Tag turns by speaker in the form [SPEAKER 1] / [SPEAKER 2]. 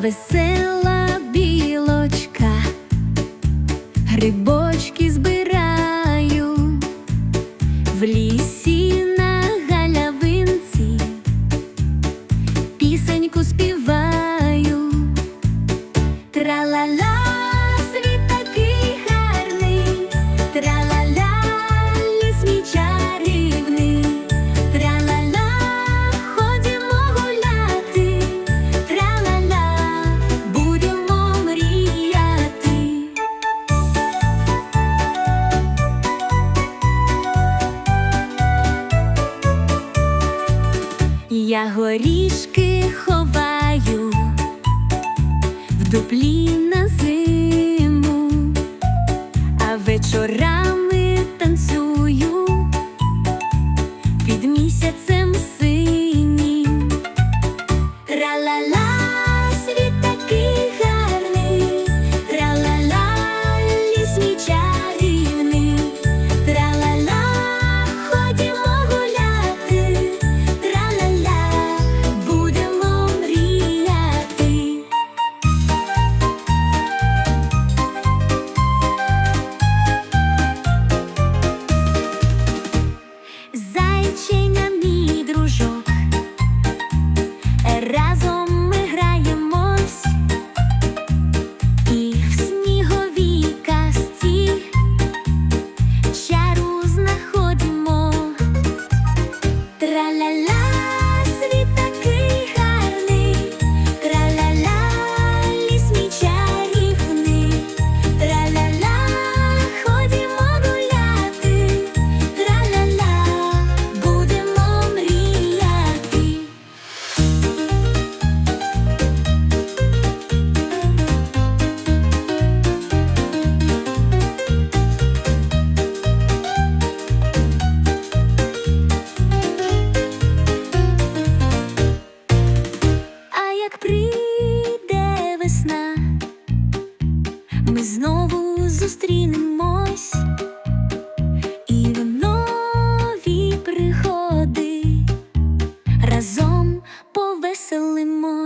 [SPEAKER 1] весела білочка, грибочки Я горішки ховаю в дуплі на зиму, а вечорами танцюю під місяцем. весна, ми знову зустрінемось і в нові приходи разом повеселимось.